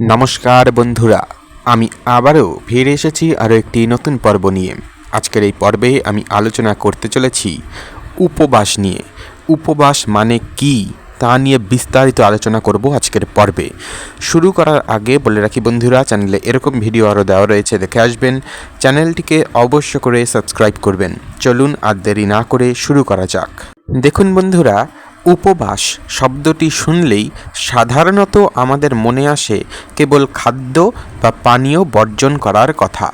নমস্কার বন্ধুরা, আমি আবারও ফিরে এসেছি আরও একটি নতুন পর্ব নিয়ে। আজকের এই পর্বে আমি আলোচনা করতে চলেছি উপবাস নিয়ে। উপবাস মানে কি? তা নিয়ে বিস্তারিত আলোচনা করব আজকের পর্বে। শুরু করার আগে বলে রাখি বন্ধুরা, চ্যানেলে এরকম ভিডিও আরও দেওয়া রয়েছে, দেখে আসবেন। চ্যানেলটিকে অবশ্য করে সাবস্ক্রাইব করবেন। চলুন আর দেরি না করে শুরু করা যাক। দেখুন বন্ধুরা উপবাস শব্দটি শুনলেই সাধারণত আমাদের মনে আসে কেবল খাদ্য বা পানীয় বর্জন করার কথা।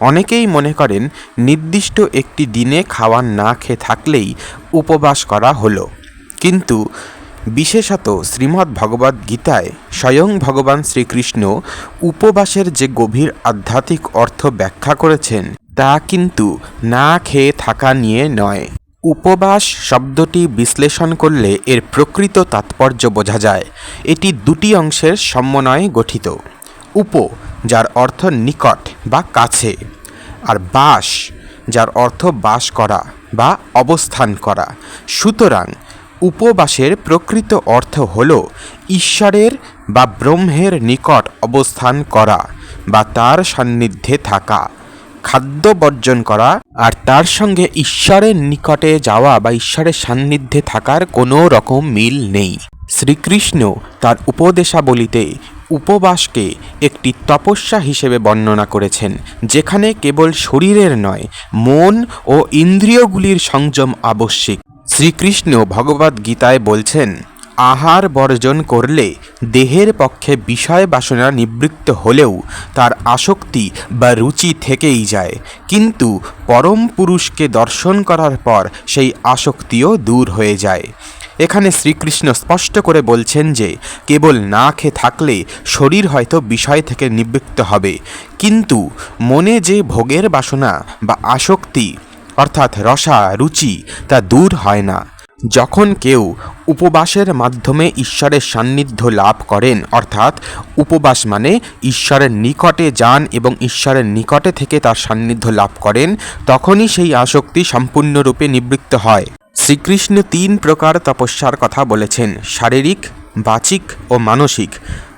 অনেকেই মনে করেন নির্দিষ্ট একটি দিনে খাওয়ার না খেয়ে থাকলেই উপবাস করা হলো। কিন্তু বিশেষত শ্রীমদ্ ভগবদ্ গীতায় স্বয়ং ভগবান শ্রীকৃষ্ণ উপবাসের যে গভীর আধ্যাত্মিক অর্থ ব্যাখ্যা করেছেন, তা কিন্তু না খেয়ে থাকা নিয়ে নয়। উপবাস শব্দটি বিশ্লেষণ করলে এর প্রকৃত তাৎপর্য বোঝা যায়। এটি দুটি অংশের সমন্বয়ে গঠিত। উপ, যার অর্থ নিকট বা কাছে। আর বাস, যার অর্থ বাস করা বা অবস্থান করা। সুতরাং উপবাসের প্রকৃত অর্থ হল ঈশ্বরের বা ব্রহ্মের নিকট অবস্থান করা বা তার সান্নিধ্যে থাকা। খাদ্য বর্জন করা আর তার সঙ্গে ঈশ্বরের নিকটে যাওয়া বা ঈশ্বরের সান্নিধ্যে থাকার কোনো রকম মিল নেই। শ্রীকৃষ্ণ তার উপদেশাবলিতে উপবাসকে একটি তপস্যা হিসেবে বর্ণনা করেছেন, যেখানে কেবল শরীরের নয়, মন ও ইন্দ্রিয়গুলির সংযম আবশ্যিক। শ্রীকৃষ্ণ ভগবদ্ গীতায় বলছেন আহার বর্জন করলে দেহের পক্ষে বিষয় বাসনা নিবৃত্ত হলেও তার আসক্তি বা রুচি থেকেই যায়। কিন্তু পরম পুরুষকে দর্শন করার পর সেই আসক্তিও দূর হয়ে যায়। এখানে শ্রীকৃষ্ণ স্পষ্ট করে বলছেন যে, কেবল না খেয়ে থাকলে শরীর হয়তো বিষয় থেকে নিবৃত্ত হবে। কিন্তু মনে যে ভোগের বাসনা বা আসক্তি, অর্থাৎ রসা, রুচি, তা দূর হয় না। যখন কেউ উপবাসের মাধ্যমে ঈশ্বরের সান্নিধ্য লাভ করেন, অর্থাৎ উপবাস মানে ঈশ্বরের নিকটে যান এবং ঈশ্বরের নিকটে থেকে তার সান্নিধ্য লাভ করেন, তখনই সেই আসক্তি সম্পূর্ণরূপে নিবৃত্ত হয়। শ্রীকৃষ্ণ তিন প্রকার তপস্যার কথা বলেছেন, শারীরিক, বাচিক ও মানসিক।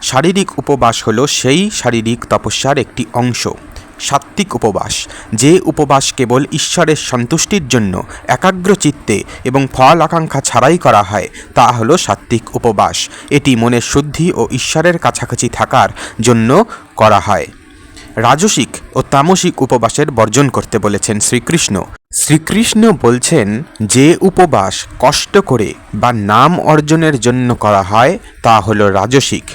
শারীরিক উপবাস হলো সেই শারীরিক তপস্যার একটি অংশ। সাত্ত্বিক উপবাস, যে উপবাস কেবল ঈশ্বরের সন্তুষ্টির জন্য একাগ্র চিত্তে এবং ফল আকাঙ্ক্ষা ছাড়াই করা হয়, তা হল সাত্ত্বিক উপবাস। এটি মনের শুদ্ধি ও ঈশ্বরের কাছাকাছি থাকার জন্য করা হয়। রাজসিক ও তামসিক উপবাসের বর্জন করতে বলেছেন শ্রীকৃষ্ণ। শ্রীকৃষ্ণ বলছেন যে উপবাস কষ্ট করে বা নাম অর্জনের জন্য করা হয়, তা হল রাজসিক।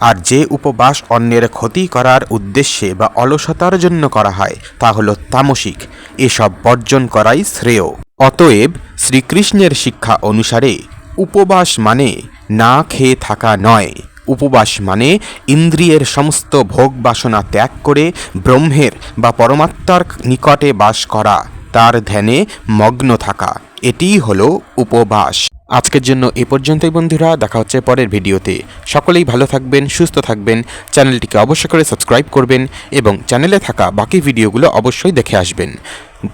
আর যে উপবাস অন্যের ক্ষতি করার উদ্দেশ্যে বা অলসতার জন্য করা হয়, তা হলো তামসিক। এসব বর্জন করাই শ্রেয়। অতএব শ্রীকৃষ্ণের শিক্ষা অনুসারে উপবাস মানে না খেয়ে থাকা নয়। উপবাস মানে ইন্দ্রিয়ের সমস্ত ভোগ বাসনা ত্যাগ করে ব্রহ্মের বা পরমাত্মার নিকটে বাস করা, তার ধ্যানে মগ্ন থাকা। এটিই হলো উপবাস। আজকের জন্য এ পর্যন্তই বন্ধুরা, দেখা হচ্ছে পরের ভিডিওতে। সকলেই ভালো থাকবেন, সুস্থ থাকবেন, চ্যানেলটিকে অবশ্যই করে সাবস্ক্রাইব করবেন এবং চ্যানেলে থাকা বাকি ভিডিওগুলো অবশ্যই দেখে আসবেন।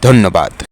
ধন্যবাদ।